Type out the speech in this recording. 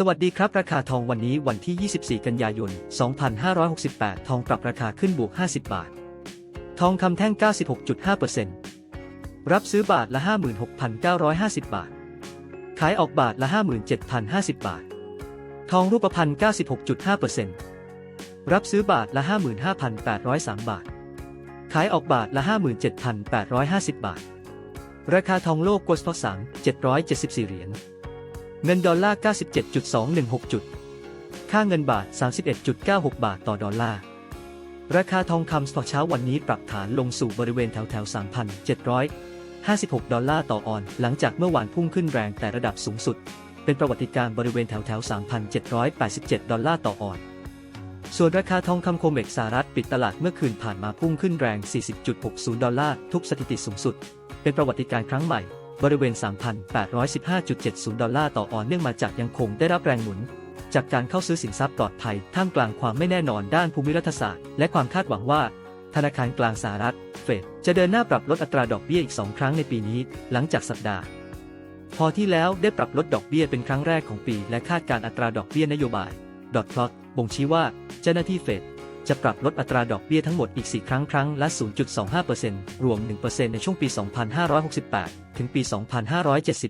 สวัสดีครับ ราคาทองวันนี้วันที่ 24 กันยายน 2568 ทองปรับราคาขึ้นบวก 50 บาท ทองคำแท่ง 96.5%รับซื้อบาทละ 56,950 บาท ขายออกบาทละ 57,050 บาท ทองรูปพรรณ90.5%รับซื้อบาทละ 55,803 บาท ขายออกบาทละ 57,850 บาท ราคาทองโลกกวสพสัง774 เหรียญ เงินดอลลาร์ 97.216 จุด ค่าเงินบาท 31.96 บาทต่อดอลลาร์ ราคาทองคำสปอเช้าวันนี้ปรับฐานลงสู่บริเวณแถวแถว3,756 ดอลลาร์ต่อออน หลังจากเมื่อวานพุ่งขึ้นแรงแต่ระดับสูงสุด เป็นประวัติการบริเวณแถวแถว3,787 ดอลลาร์ต่อออนส่วนราคาทองคำโคเม็กสหรัฐปิดตลาดเมื่อคืนผ่านมาพุ่งขึ้นแรง 40.60 ดอลลาร์ ทุบสถิติสูงสุด เป็นประวัติการครั้งใหม่ บริเวณ 3,815.70 ดอลลาร์ต่อออนเนื่องมาจากยังคงได้รับแรงหนุน จากการเข้าซื้อสินทรัพย์ปลอดภัยท่ามกลางความไม่แน่นอนด้านภูมิรัฐศาสตร์ และความคาดหวังว่า ธนาคารกลางสหรัฐ เฟดจะเดินหน้าปรับลดอัตราดอกเบี้ยอีก 2 ครั้งในปีนี้ หลังจากสัปดาห์พอที่แล้วได้ปรับลดดอกเบี้ยเป็นครั้งแรกของปี และคาดการอัตราดอกเบี้ยนโยบาย ดอทพลอตบ่งชี้ว่าเจ้าหน้าที่เฟด จะปรับลดอัตราดอกเบี้ยทั้งหมดอีก 4 ครั้งครั้งละ 0.25%รวม 1%ในช่วงปี 2568 ถึงปี 2570